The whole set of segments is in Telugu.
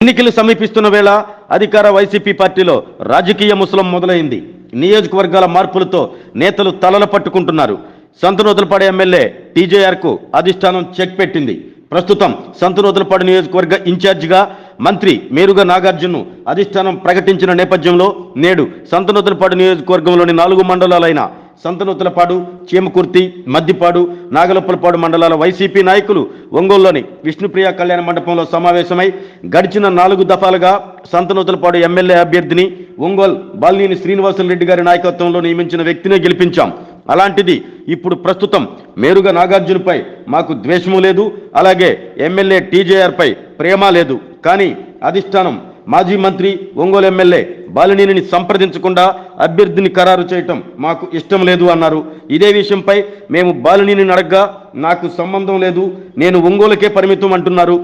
ఎన్నికలు సమీపిస్తున్న వేళ అధికార వైసీపీ పార్టీలో రాజకీయ ముసలం మొదలైంది. నియోజకవర్గాల మార్పులతో నేతలు తలలు పట్టుకుంటున్నారు. సంతనూతలపాడు ఎమ్మెల్యే టీజేఆర్కు అధిష్టానం చెక్ పెట్టింది. ప్రస్తుతం సంతనూతలపాడు నియోజకవర్గ ఇన్ఛార్జిగా మంత్రి మేరుగా నాగార్జున్ను అధిష్టానం ప్రకటించిన నేపథ్యంలో నేడు సంతనూతలపాడు నియోజకవర్గంలోని నాలుగు మండలాలైన సంతనూతలపాడు చీమకుర్తి మద్దిపాడు నాగలప్పలపాడు మండలాల వైసీపీ నాయకులు ఒంగోలులోని విష్ణుప్రియ కళ్యాణ మండపంలో సమావేశమై గడిచిన నాలుగు దఫాలుగా సంతనూతలపాడు ఎమ్మెల్యే అభ్యర్థిని ఒంగోలు బాలినేని శ్రీనివాసరెడ్డి గారి నాయకత్వంలో నియమించిన వ్యక్తినే గెలిపించాం. అలాంటిది ఇప్పుడు ప్రస్తుతం మేరుగా నాగార్జునపై మాకు ద్వేషము లేదు అలాగే ఎమ్మెల్యే టీజేఆర్ పై ప్రేమ లేదు. కానీ అధిష్టానం మాజీ మంత్రి ఒంగోలు ఎమ్మెల్యే బాలినేనిని సంప్రదించకుండా అభ్యర్థిని ఖరారు చేయటం మాకు ఇష్టం లేదు అన్నారు. ఇదే విషయంపై మేము బాలినేని అడగ్గా నాకు సంబంధం లేదు నేను ఒంగోలుకే పరిమితం అంటున్నారు.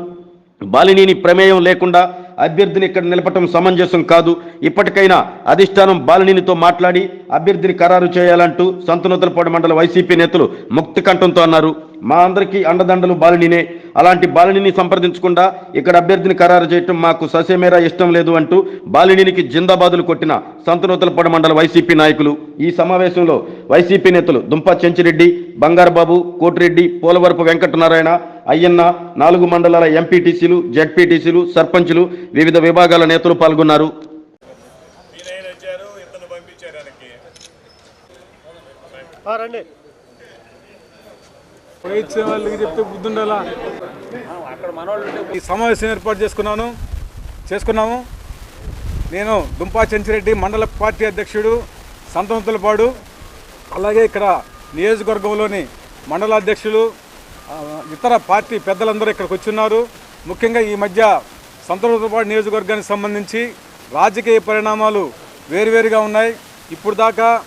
బాలినేని ప్రమేయం లేకుండా అభ్యర్థిని ఇక్కడ నిలపటం సమంజసం కాదు. ఇప్పటికైనా అధిష్టానం బాలినేనితో మాట్లాడి అభ్యర్థిని ఖరారు చేయాలంటూ సంతనూతలపాడు మండల వైసీపీ నేతలు ముక్తి కంఠంతో అన్నారు. మా అందరికీ అండదండలు బాలినినే. అలాంటి బాలినిని సంప్రదించకుండా ఇక్కడ అభ్యర్థిని ఖరారు చేయటం మాకు ససేమేరా ఇష్టం లేదు అంటూ బాలినికి జిందాబాదులు కొట్టిన సంతనూతలపాడు మండల వైసీపీ నాయకులు. ఈ సమావేశంలో వైసీపీ నేతలు దుంపా చెంచిరెడ్డి బంగారబాబు కోటిరెడ్డి పోలవరపు వెంకటనారాయణ అయ్యన్న నాలుగు మండలాల ఎంపీటీసీలు జెడ్పీటీసీలు సర్పంచులు వివిధ విభాగాల నేతలు పాల్గొన్నారు. వాళ్ళకి చెప్తే ఈ సమావేశం ఏర్పాటు చేసుకున్నాను చేసుకున్నాము. నేను దుంపా చెంచిరెడ్డి మండల పార్టీ అధ్యక్షుడు సంతనతులపాడు. అలాగే ఇక్కడ నియోజకవర్గంలోని మండల అధ్యక్షులు ఆ, ఇతర పార్టీ పెద్దలందరూ ఇక్కడికి వచ్చున్నారు. ముఖ్యంగా ఈ మధ్య సంతోషపాటు నియోజకవర్గానికి సంబంధించి రాజకీయ పరిణామాలు వేరువేరుగా ఉన్నాయి. ఇప్పుడు దాకా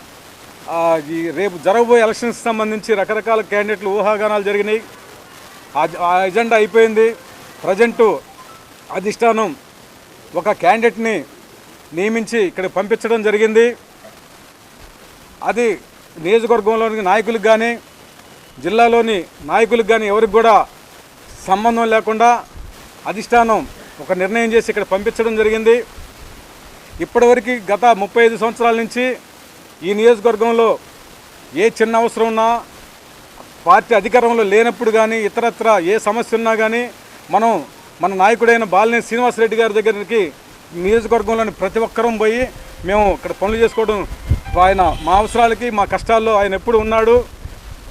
ఈ రేపు జరగబోయే ఎలక్షన్స్కి సంబంధించి రకరకాల క్యాండిడేట్లు ఊహాగానాలు జరిగినాయి. ఆ- ఆ ఎజెండా అయిపోయింది. ప్రజెంటు అధిష్టానం ఒక క్యాండిడేట్ని నియమించి ఇక్కడ పంపించడం జరిగింది. అది నియోజకవర్గంలోని నాయకులకు కానీ జిల్లాలోని నాయకులకు కానీ ఎవరికి కూడా సంబంధం లేకుండా అధిష్టానం ఒక నిర్ణయం చేసి ఇక్కడ పంపించడం జరిగింది. ఇప్పటివరకు గత ముప్పై ఐదు సంవత్సరాల నుంచి ఈ నియోజకవర్గంలో ఏ చిన్న అవసరం ఉన్నా పార్టీ అధికారంలో లేనప్పుడు కానీ ఇతరత్ర ఏ సమస్య ఉన్నా కానీ మనం మన నాయకుడైన బాలినేని శ్రీనివాసరెడ్డి గారి దగ్గరికి నియోజకవర్గంలోని ప్రతి ఒక్కరం పోయి మేము ఇక్కడ పనులు చేసుకోవడం ఆయన మా అవసరాలకి మా కష్టాల్లో ఆయన ఎప్పుడు ఉన్నాడు.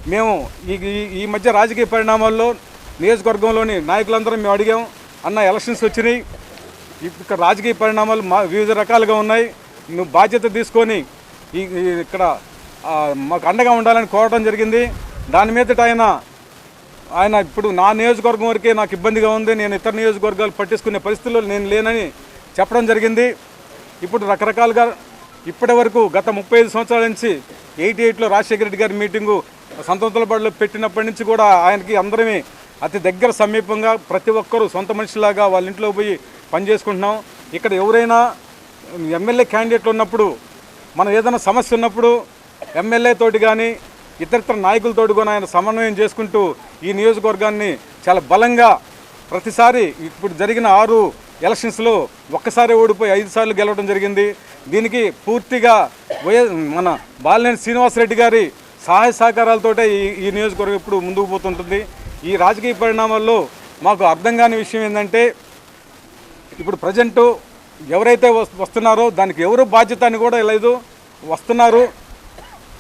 మేము ఈ ఈ- మధ్య రాజకీయ పరిణామాల్లో నియోజకవర్గంలోని నాయకులందరూ మేము అడిగాం అన్న ఎలక్షన్స్ వచ్చినాయి. ఇక్కడ రాజకీయ పరిణామాలు మా వివిధ రకాలుగా ఉన్నాయి. నువ్వు బాధ్యత తీసుకొని ఈ ఇక్కడ మాకు అండగా ఉండాలని కోరడం జరిగింది. దాని మీదట ఆయన ఆయన ఇప్పుడు నా నియోజకవర్గం వరకే నాకు ఇబ్బందిగా ఉంది. నేను ఇతర నియోజకవర్గాలు పట్టించుకునే పరిస్థితుల్లో నేను లేనని చెప్పడం జరిగింది. ఇప్పుడు రకరకాలుగా ఇప్పటి వరకు గత ముప్పై ఐదు సంవత్సరాల నుంచి ఎయిటీ ఎయిట్లో రాజశేఖర రెడ్డి గారి మీటింగు సంతోతలపాడులో పెట్టినప్పటి నుంచి కూడా ఆయనకి అందరమే అతి దగ్గర సమీపంగా ప్రతి ఒక్కరూ సొంత మనిషిలాగా వాళ్ళ ఇంట్లో పోయి పనిచేసుకుంటున్నాం. ఇక్కడ ఎవరైనా ఎమ్మెల్యే క్యాండిడేట్లు ఉన్నప్పుడు మనం ఏదైనా సమస్య ఉన్నప్పుడు ఎమ్మెల్యే తోటి కానీ ఇతరితర నాయకులతోటి కూడా ఆయన సమన్వయం చేసుకుంటూ ఈ నియోజకవర్గాన్ని చాలా బలంగా ప్రతిసారి ఇప్పుడు జరిగిన ఆరు ఎలక్షన్స్లో ఒక్కసారి ఓడిపోయి ఐదు సార్లు గెలవడం జరిగింది. దీనికి పూర్తిగా మన బాలినేని శ్రీనివాసరెడ్డి గారి సహాయ సహకారాలతోటే ఈ ఈ నియోజకవర్గం ఇప్పుడు ముందుకు పోతుంటుంది. ఈ రాజకీయ పరిణామాల్లో మాకు అర్థం కాని విషయం ఏంటంటే ఇప్పుడు ప్రజెంటు ఎవరైతే వస్తున్నారో దానికి ఎవరు బాధ్యత అని కూడా లేదు. వస్తున్నారు.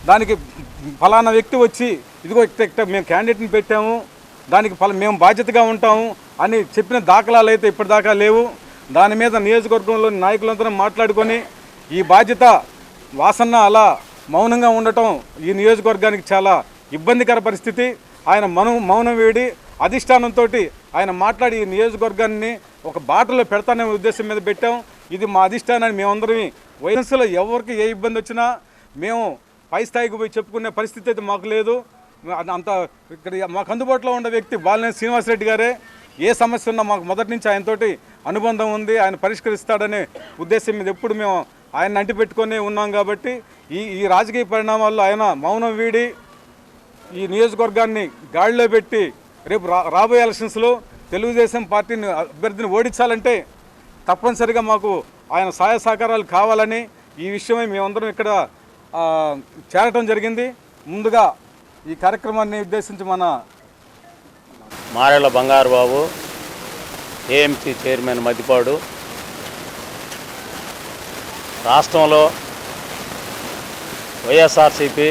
దానికి ఫలానా వ్యక్తి వచ్చి ఇదిగో ఇక్కడ మేము క్యాండిడేట్ని పెట్టాము. దానికి ఫల మేము బాధ్యతగా ఉంటాము అని చెప్పిన దాఖలాలు అయితే ఇప్పటిదాకా లేవు. దాని మీద నియోజకవర్గంలోని నాయకులందరం మాట్లాడుకొని ఈ బాధ్యత వాసన్న అలా మౌనంగా ఉండటం ఈ నియోజకవర్గానికి చాలా ఇబ్బందికర పరిస్థితి. ఆయన మనం మౌనం వేడి అధిష్టానంతో ఆయన మాట్లాడి ఈ నియోజకవర్గాన్ని ఒక బాటలో పెడతానే ఉద్దేశం మీద పెట్టాం. ఇది మా అధిష్టానాన్ని మేమందరం వయస్సులో ఎవరికి ఏ ఇబ్బంది వచ్చినా మేము పై స్థాయికి పోయి చెప్పుకునే పరిస్థితి అయితే మాకు లేదు. అంత ఇక్కడ మాకు అందుబాటులో ఉన్న వ్యక్తి బాలినేని శ్రీనివాసరెడ్డి గారే. ఏ సమస్య ఉన్నా మాకు మొదటి నుంచి ఆయనతోటి అనుబంధం ఉంది. ఆయన పరిష్కరిస్తాడనే ఉద్దేశం మీద ఎప్పుడు మేము ఆయన అంటిపెట్టుకొని ఉన్నాం కాబట్టి ఈ ఈ రాజకీయ పరిణామాల్లో ఆయన మౌనం వీడి ఈ నియోజకవర్గాన్ని గాడిలో పెట్టి రేపు రా రాబోయే ఎలక్షన్స్లో తెలుగుదేశం పార్టీని అభ్యర్థిని ఓడించాలంటే తప్పనిసరిగా మాకు ఆయన సహాయ సహకారాలు కావాలని ఈ విషయమై మేమందరం ఇక్కడ చేరటం జరిగింది. ముందుగా ఈ కార్యక్రమాన్ని ఉద్దేశించి మన మారెళ్ళ బంగారు బాబు ఏఎంసీ చైర్మన్ మద్దిపాడు రాష్ట్రంలో వైఎస్ఆర్సిపి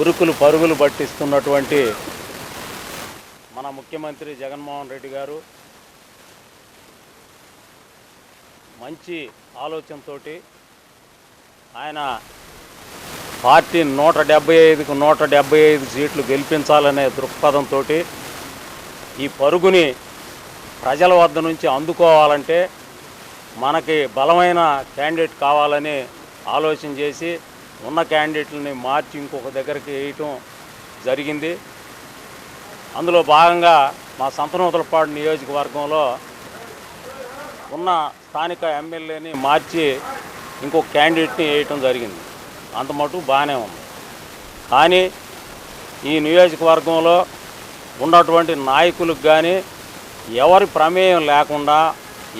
ఉరుకులు పరుగులు పట్టిస్తున్నటువంటి మన ముఖ్యమంత్రి జగన్మోహన్ రెడ్డి గారు మంచి ఆలోచనతోటి ఆయన పార్టీ నూట డెబ్బై ఐదుకు నూట డెబ్బై ఐదు సీట్లు గెలిపించాలనే దృక్పథంతో ఈ పరుగుని ప్రజల వద్ద నుంచి అందుకోవాలంటే మనకి బలమైన క్యాండిడేట్ కావాలని ఆలోచన చేసి ఉన్న క్యాండిడేట్లని మార్చి ఇంకొక దగ్గరికి వేయటం జరిగింది. అందులో భాగంగా మా సంతనూతలపాడు నియోజకవర్గంలో ఉన్న స్థానిక ఎమ్మెల్యేని మార్చి ఇంకొక క్యాండిడేట్ని వేయటం జరిగింది. అంత మటుకు బాగానే ఉంది. కానీ ఈ నియోజకవర్గంలో ఉన్నటువంటి నాయకులకు కానీ ఎవరి ప్రమేయం లేకుండా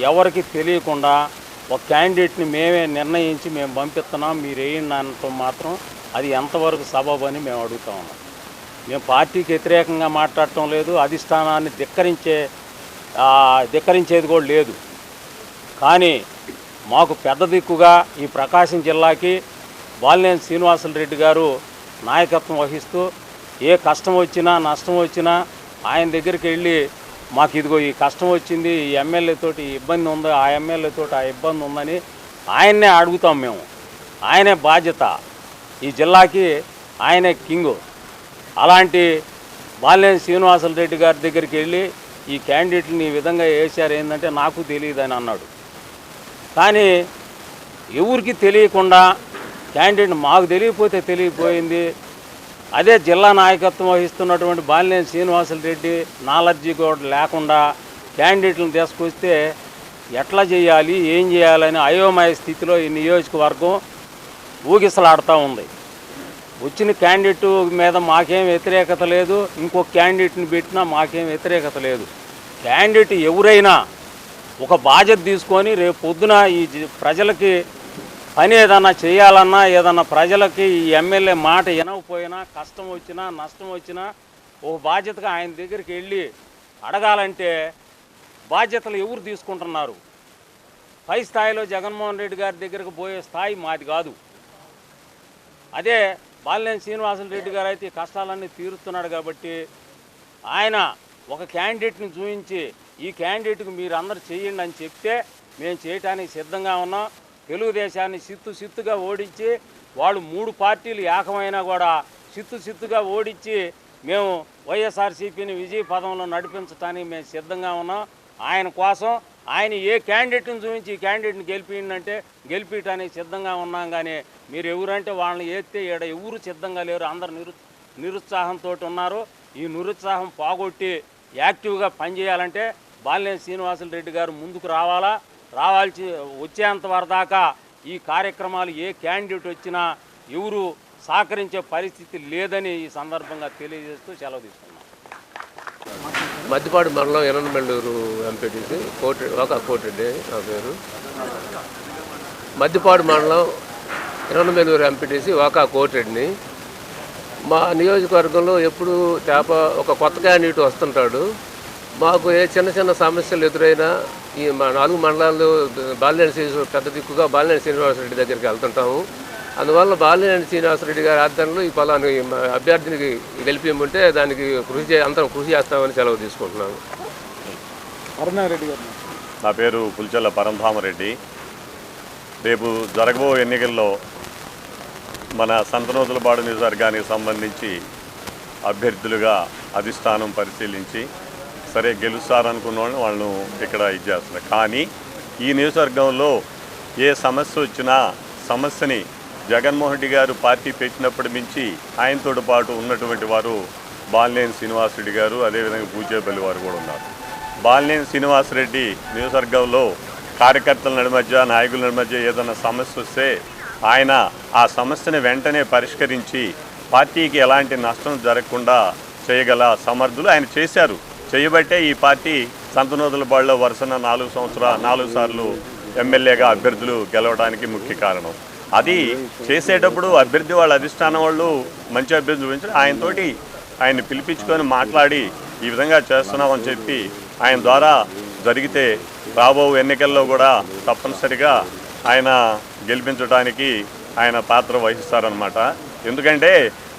ఎవరికి తెలియకుండా ఒక క్యాండిడేట్ని మేమే నిర్ణయించి మేము పంపిస్తున్నాం మీరు వేయండి అనటం మాత్రం అది ఎంతవరకు సబబు అని మేము అడుగుతా ఉన్నాం. మేము పార్టీకి వ్యతిరేకంగా మాట్లాడటం లేదు అధిష్టానాన్ని ధిక్కరించే ధిక్కరించేది కూడా లేదు. కానీ మాకు పెద్ద దిక్కుగా ఈ ప్రకాశం జిల్లాకి బాలినేని శ్రీనివాసులు రెడ్డి గారు నాయకత్వం వహిస్తూ ఏ కష్టం వచ్చినా నష్టం వచ్చినా ఆయన దగ్గరికి వెళ్ళి మాకు ఇదిగో ఈ కష్టం వచ్చింది ఈ ఎమ్మెల్యేతోటి ఇబ్బంది ఉంది ఆ ఎమ్మెల్యేతోటి ఆ ఇబ్బంది ఉందని ఆయన్నే అడుగుతాం మేము. ఆయనే బాధ్యత. ఈ జిల్లాకి ఆయనే కింగు. అలాంటి బాలినేని శ్రీనివాసులు రెడ్డి గారి దగ్గరికి వెళ్ళి ఈ క్యాండిడేట్ని ఈ విధంగా వేశారు ఏంటంటే నాకు తెలియదు అని అన్నాడు. కానీ ఎవరికి తెలియకుండా క్యాండిడేట్ మాకు తెలియకపోతే తెలియపోయింది. అదే జిల్లా నాయకత్వం వహిస్తున్నటువంటి బాలినేని శ్రీనివాసులు రెడ్డి నాలెడ్జీ కూడా లేకుండా క్యాండిడేట్లను తీసుకొస్తే ఎట్లా చేయాలి ఏం చేయాలని అయోమయ స్థితిలో ఈ నియోజకవర్గం ఊగిసలాడుతూ ఉంది. వచ్చిన క్యాండిడేట్ మీద మాకేం వ్యతిరేకత లేదు ఇంకో క్యాండిడేట్ని పెట్టినా మాకేం వ్యతిరేకత లేదు. క్యాండిడేట్ ఎవరైనా ఒక బాధ్యత తీసుకొని రేపు పొద్దున ఈ ప్రజలకి పని ఏదన్నా చేయాలన్నా ఏదన్నా ప్రజలకి ఈ ఎమ్మెల్యే మాట వినకపోయినా కష్టం వచ్చినా నష్టం వచ్చినా ఓ బాధ్యతగా ఆయన దగ్గరికి వెళ్ళి అడగాలంటే బాధ్యతలు ఎవరు తీసుకుంటున్నారు? పై స్థాయిలో జగన్మోహన్ రెడ్డి గారి దగ్గరకు పోయే స్థాయి మాది కాదు. అదే బాలినేని శ్రీనివాసులు రెడ్డి గారు అయితే ఈ కష్టాలన్నీ తీరుస్తున్నాడు కాబట్టి ఆయన ఒక క్యాండిడేట్ని చూపించి ఈ క్యాండిడేట్కి మీరు అందరు చేయండి అని చెప్తే మేము చేయటానికి సిద్ధంగా ఉన్నాం. తెలుగుదేశాన్ని సిత్తు సిత్తుగా ఓడించి వాళ్ళు మూడు పార్టీలు ఏకమైనా కూడా సిత్తు సిత్తుగా ఓడించి మేము వైఎస్ఆర్సీపీని విజయ పదంలో నడిపించడానికి మేము సిద్ధంగా ఉన్నాం. ఆయన కోసం ఆయన ఏ క్యాండిడేట్ని చూపించి ఈ క్యాండిడేట్ని గెలిపిండంటే గెలిపించడానికి సిద్ధంగా ఉన్నాం కానీ మీరు ఎవరంటే వాళ్ళని ఏస్తే ఈడ ఎవరు సిద్ధంగా లేరు. అందరు నిరు నిరుత్సాహంతో ఉన్నారు. ఈ నిరుత్సాహం పోగొట్టి యాక్టివ్గా పనిచేయాలంటే బాలినేని శ్రీనివాసులు రెడ్డి గారు ముందుకు రావాలా? రావాల్సి వచ్చేంత వరదాకా ఈ కార్యక్రమాలు ఏ క్యాండిడేట్ వచ్చినా ఎవరు సహకరించే పరిస్థితి లేదని ఈ సందర్భంగా తెలియజేస్తూ సెలవు తీసుకున్నాం. మద్దిపాడు మండలం ఎననమెల్లూరు ఎంపీటీసీ కోటి ఒక కోటిరెడ్డి నా పేరు. మద్దిపాడు మండలం ఎననమెల్లూరు ఎంపీటీసీ ఒక కోటిరెడ్డిని. మా నియోజకవర్గంలో ఎప్పుడు చేప ఒక కొత్త క్యాండిడేట్ వస్తుంటాడు. మాకు ఏ చిన్న చిన్న సమస్యలు ఎదురైనా ఈ మా నాలుగు మండలాలు బాలినేని శ్రీనివాస పెద్ద దిక్కుగా బాలినేని శ్రీనివాసరెడ్డి దగ్గరికి వెళ్తుంటాము. అందువల్ల బాలినేని శ్రీనివాసరెడ్డి గారి ఆధ్వర్యంలో ఈ పలాని మా అభ్యర్థినికి గెలిపిమంటే దానికి కృషి చే అందరం కృషి చేస్తామని సెలవు తీసుకుంటున్నాను అరుణారెడ్డి గారు. నా పేరు పుల్చెల్ల పరంధామరెడ్డి. రేపు జరగబో ఎన్నికల్లో మన సంతనోతులపాడు నియోజకవర్గానికి సంబంధించి అభ్యర్థులుగా అధిష్టానం పరిశీలించి సరే గెలుస్తారనుకున్న వాళ్ళు వాళ్ళను ఇక్కడ ఇచ్చేస్తున్నారు కానీ ఈ నియోజకవర్గంలో ఏ సమస్య వచ్చినా సమస్యని జగన్మోహన్ రెడ్డి గారు పార్టీ పెట్టినప్పటి నుంచి ఆయనతో పాటు ఉన్నటువంటి వారు బాలినేని శ్రీనివాసరెడ్డి గారు అదేవిధంగా పూజేపల్లి వారు కూడా ఉన్నారు. బాలినేని శ్రీనివాసరెడ్డి నియోజకవర్గంలో కార్యకర్తల నడిమధ్య నాయకుల నడిమధ్య ఏదైనా సమస్య వస్తే ఆయన ఆ సమస్యని వెంటనే పరిష్కరించి పార్టీకి ఎలాంటి నష్టం జరగకుండా చేయగల సమర్థులు ఆయన చేశారు. చేయబట్టే ఈ పార్టీ సంతనూతలపాడులో వరుసన నాలుగు సంవత్సరాల నాలుగు సార్లు ఎమ్మెల్యేగా అభ్యర్థులు గెలవడానికి ముఖ్య కారణం. అది చేసేటప్పుడు అభ్యర్థి వాళ్ళ అధిష్టానం వాళ్ళు మంచి అభ్యర్థి చూపించారు. ఆయనతోటి ఆయన పిలిపించుకొని మాట్లాడి ఈ విధంగా చేస్తున్నామని చెప్పి ఆయన ద్వారా జరిగితే రాబో ఎన్నికల్లో కూడా తప్పనిసరిగా ఆయన గెలిపించడానికి ఆయన పాత్ర వహిస్తారనమాట ఎందుకంటే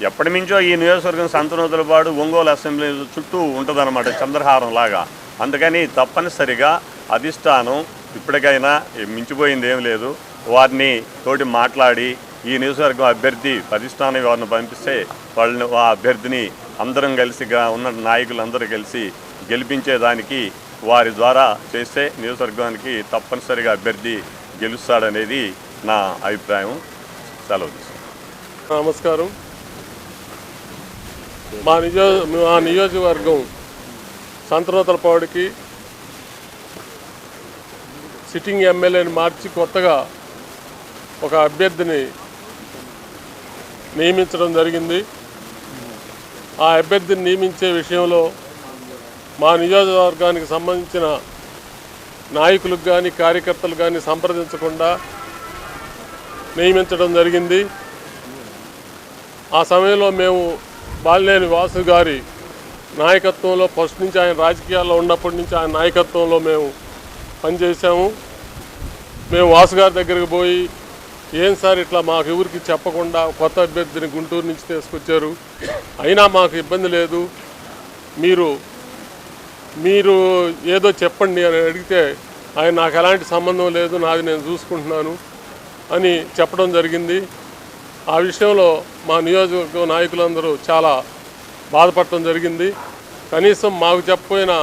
ఎప్పటి నుంచో ఈ నియోజకవర్గం సంతనూతలపాడు ఒంగోలు అసెంబ్లీ చుట్టూ ఉంటుందన్నమాట చంద్రహారం లాగా. అందుకని తప్పనిసరిగా అధిష్టానం ఇప్పటికైనా మించిపోయింది ఏం లేదు. వారిని తోటి మాట్లాడి ఈ నియోజకవర్గం అభ్యర్థి అధిష్టానం వారిని పంపిస్తే వాళ్ళని ఆ అభ్యర్థిని అందరం కలిసిగా ఉన్న నాయకులందరూ కలిసి గెలిపించేదానికి వారి ద్వారా చేస్తే నియోజకవర్గానికి తప్పనిసరిగా అభ్యర్థి గెలుస్తాడనేది నా అభిప్రాయం. సెలవు నమస్కారం. మా నిజో మా నియోజకవర్గం సంతనూతలపాడుకి సిట్టింగ్ ఎమ్మెల్యేని మార్చి కొత్తగా ఒక అభ్యర్థిని నియమించడం జరిగింది. ఆ అభ్యర్థిని నియమించే విషయంలో మా నియోజకవర్గానికి సంబంధించిన నాయకులకు కానీ కార్యకర్తలు కానీ సంప్రదించకుండా నియమించడం జరిగింది. ఆ సమయంలో మేము బాలినేని వాసు గారి నాయకత్వంలో ఫస్ట్ నుంచి ఆయన రాజకీయాల్లో ఉన్నప్పటి నుంచి ఆయన నాయకత్వంలో మేము పనిచేసాము మేము వాసు గారి దగ్గరికి పోయి ఏం సార్ ఇట్లా మాకు ఎవరికి చెప్పకుండా కొత్త అభ్యర్థిని గుంటూరు నుంచి తీసుకొచ్చారు. అయినా మాకు ఇబ్బంది లేదు. మీరు మీరు ఏదో చెప్పండి అని అడిగితే ఆయన నాకు ఎలాంటి సంబంధం లేదు నాది నేను చూసుకుంటున్నాను అని చెప్పడం జరిగింది. ఆ విషయంలో మా నియోజకవర్గ నాయకులందరూ చాలా బాధపడటం జరిగింది. కనీసం మాకు చెప్పపోయిన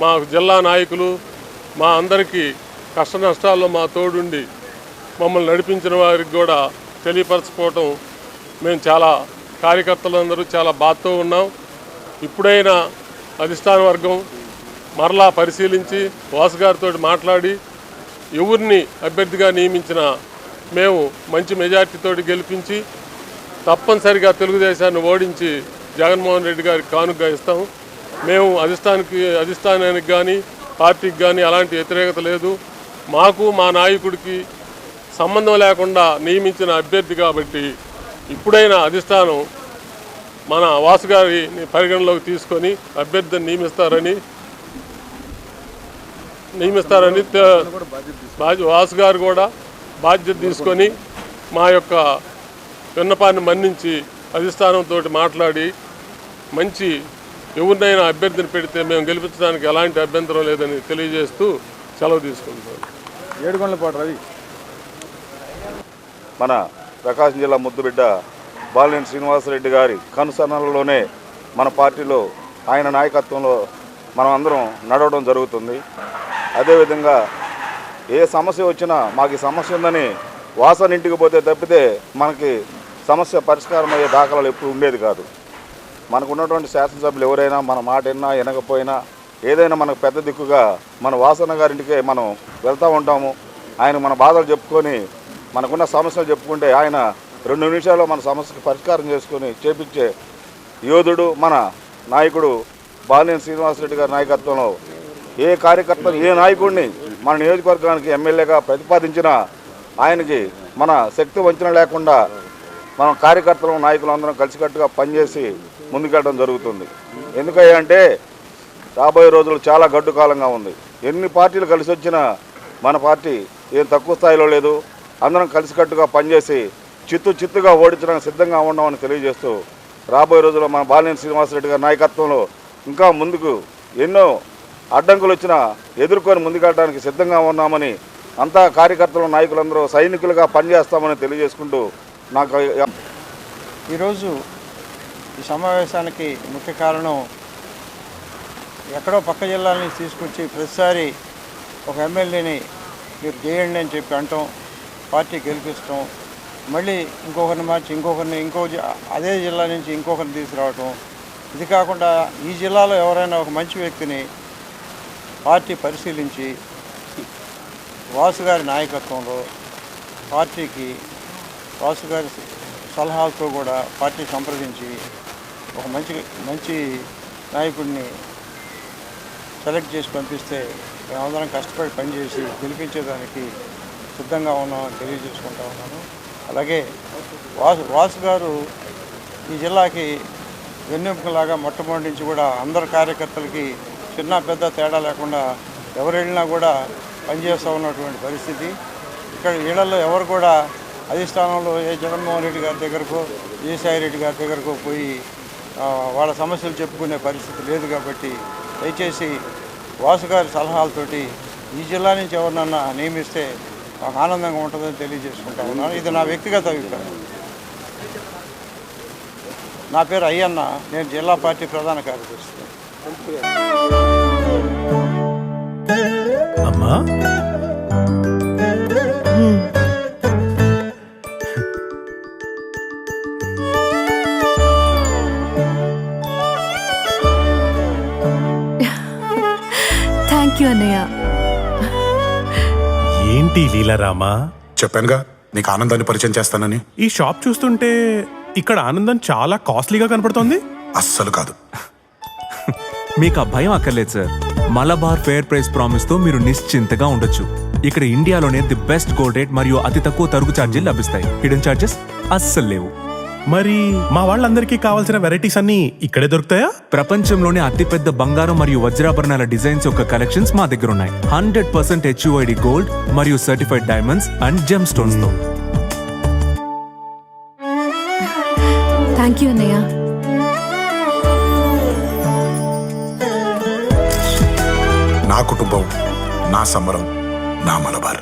మా జిల్లా నాయకులు మా అందరికీ కష్ట నష్టాల్లో మా తోడుండి మమ్మల్ని నడిపించిన వారికి కూడా తెలియపరచుకోవటం మేము చాలా కార్యకర్తలందరూ చాలా బాధతో ఉన్నాం. ఇప్పుడైనా అధిష్టాన వర్గం మరలా పరిశీలించి వాసు గారితో మాట్లాడి ఎవరిని అభ్యర్థిగా నియమించినా మేము మంచి మెజార్టీతో గెలిపించి తప్పనిసరిగా తెలుగుదేశాన్ని ఓడించి జగన్మోహన్ రెడ్డి గారికి కానుకగా ఇస్తాం. మేము అధిష్టానికి అధిష్టానానికి కానీ పార్టీకి కానీ అలాంటి వ్యతిరేకత లేదు. మాకు మా నాయకుడికి సంబంధం లేకుండా నియమించిన అభ్యర్థి కాబట్టి ఇప్పుడైనా అధిష్టానం మన వాసు గారిని పరిగణలోకి తీసుకొని అభ్యర్థిని నియమిస్తారని నియమిస్తారని వాసు గారు కూడా బాధ్యత తీసుకొని మా యొక్క విన్నపాన్ని మన్నించి అధిష్టానంతో మాట్లాడి మంచి ఎవరినైనా అభ్యర్థిని పెడితే మేము గెలిపించడానికి ఎలాంటి అభ్యంతరం లేదని తెలియజేస్తూ సెలవు తీసుకుంటాం ఏడుగొండలపాటు రవి. మన ప్రకాశం జిల్లా ముద్దుబిడ్డ బాలినేని శ్రీనివాసరెడ్డి గారి కనుసరణలోనే మన పార్టీలో ఆయన నాయకత్వంలో మనం అందరం నడవడం జరుగుతుంది. అదేవిధంగా ఏ సమస్య వచ్చినా మాకు సమస్య ఉందని వాసన ఇంటికి పోతే తప్పితే మనకి సమస్య పరిష్కారం అయ్యే దాఖలాలు ఎప్పుడు ఉండేది కాదు. మనకు ఉన్నటువంటి శాసనసభ్యులు ఎవరైనా మన మాట విన్నా వినకపోయినా ఏదైనా మనకు పెద్ద దిక్కుగా మన వాసన గారింటికే మనం వెళ్తూ ఉంటాము. ఆయన మన బాధలు చెప్పుకొని మనకున్న సమస్యలు చెప్పుకుంటే ఆయన రెండు నిమిషాల్లో మన సమస్యకు పరిష్కారం చేసుకొని చేపించే యోధుడు మన నాయకుడు బాలినేని శ్రీనివాసరెడ్డి గారి నాయకత్వంలో ఏ కార్యకర్తను ఏ నాయకుడిని మన నియోజకవర్గానికి ఎమ్మెల్యేగా ప్రతిపాదించినా ఆయనకి మన శక్తి వంచన లేకుండా మనం కార్యకర్తలు నాయకులు అందరం కలిసికట్టుగా పనిచేసి ముందుకెళ్ళడం జరుగుతుంది. ఎందుకంటే అంటే రాబోయే రోజులు చాలా గడ్డు కాలంగా ఉంది. ఎన్ని పార్టీలు కలిసి వచ్చినా మన పార్టీ ఏం తక్కువ స్థాయిలో లేదు. అందరం కలిసికట్టుగా పనిచేసి చిత్తు చిత్తుగా ఓడించడానికి సిద్ధంగా ఉన్నామని తెలియజేస్తూ రాబోయే రోజుల్లో మన బాలినేని శ్రీనివాసరెడ్డి గారి నాయకత్వంలో ఇంకా ముందుకు ఎన్నో అడ్డంకులు వచ్చినా ఎదుర్కొని ముందుకెళ్ళడానికి సిద్ధంగా ఉన్నామని అంతా కార్యకర్తలు నాయకులందరూ సైనికులుగా పనిచేస్తామని తెలియజేసుకుంటూ నాకు ఈరోజు ఈ సమావేశానికి ముఖ్య కారణం ఎక్కడో పక్క జిల్లాల నుంచి తీసుకొచ్చి ప్రతిసారి ఒక ఎమ్మెల్యేని మీరు చేయండి అని చెప్పి అంటాం పార్టీ గెలిపిస్తాం. మళ్ళీ ఇంకొకరిని మార్చి ఇంకొకరిని ఇంకో జి- అదే జిల్లా నుంచి ఇంకొకరిని తీసుకురావటం. ఇది కాకుండా ఈ జిల్లాలో ఎవరైనా ఒక మంచి వ్యక్తిని పార్టీ పరిశీలించి వాసు గారి నాయకత్వంలో పార్టీకి వాసు గారి సలహాలతో కూడా పార్టీ సంప్రదించి ఒక మంచి మంచి నాయకుడిని సెలెక్ట్ చేసి పంపిస్తే మేమందరం కష్టపడి పనిచేసి గెలిపించేదానికి సిద్ధంగా ఉన్నామని తెలియజేసుకుంటా ఉన్నాను. అలాగే వాసు వాసు గారు ఈ జిల్లాకి వెన్నెంపులాగా మొట్టమొదటి నుంచి కూడా అందరు కార్యకర్తలకి చిన్న పెద్ద తేడా లేకుండా ఎవరు వెళ్ళినా కూడా పనిచేస్తూ ఉన్నటువంటి పరిస్థితి. ఇక్కడ వీళ్ళల్లో ఎవరు కూడా అధిష్టానంలో ఏ జగన్మోహన్ రెడ్డి గారి దగ్గరకో సాయి రెడ్డి గారి దగ్గరకో పోయి వాళ్ళ సమస్యలు చెప్పుకునే పరిస్థితి లేదు కాబట్టి దయచేసి వాసు గారి సలహాలతోటి ఈ జిల్లా నుంచి ఎవరినన్నా నియమిస్తే మాకు ఆనందంగా ఉంటుందని తెలియజేసుకుంటా ఉన్నాను. ఇది నా వ్యక్తిగత అభిప్రాయం. నా పేరు అయ్యన్న. నేను జిల్లా పార్టీ ప్రధాన కార్యదర్శి అమ్మా? థ్యాంక్ యూ అన్నయ్య ఏంటి లీలారామా? చెప్పానుగా నీకు ఆనందాన్ని పరిచయం చేస్తానని. ఈ షాప్ చూస్తుంటే ఇక్కడ ఆనందం చాలా కాస్ట్లీగా కనపడుతోంది. అస్సలు కాదు. మీకు ఆ భయం అక్కర్లేదు సార్ మలబార్ ఫేర్ ప్రైస్ ప్రామిస్తో మీరు నిశ్చింతగా ఉండొచ్చు. ఇక్కడ ఇండియాలోనే ది బెస్ట్ గోల్డ్ రేట్ మరియు అతి తక్కువ తరుగు ఛార్జీలు లభిస్తాయి. హిడెన్ ఛార్జెస్ అస్సలు లేవు. మరి మా వాళ్ళందరికీ కావాల్సిన వెరైటీస్ అన్ని ఇక్కడే దొరుకుతాయా? ప్రపంచంలోనే అతిపెద్ద బంగారం మరియు వజ్రాభరణాల డిజైన్స్ యొక్క కలెక్షన్స్ మా దగ్గర ఉన్నాయి. హండ్రెడ్ పర్సెంట్ హెచ్యుఐడి గోల్డ్ మరియు సర్టిఫైడ్ డైమండ్స్ అండ్ జెమ్ స్టోన్స్తో. థ్యాంక్ యూ అన్నయ్య. నా కుటుంబం నా సమరం నా మలబార్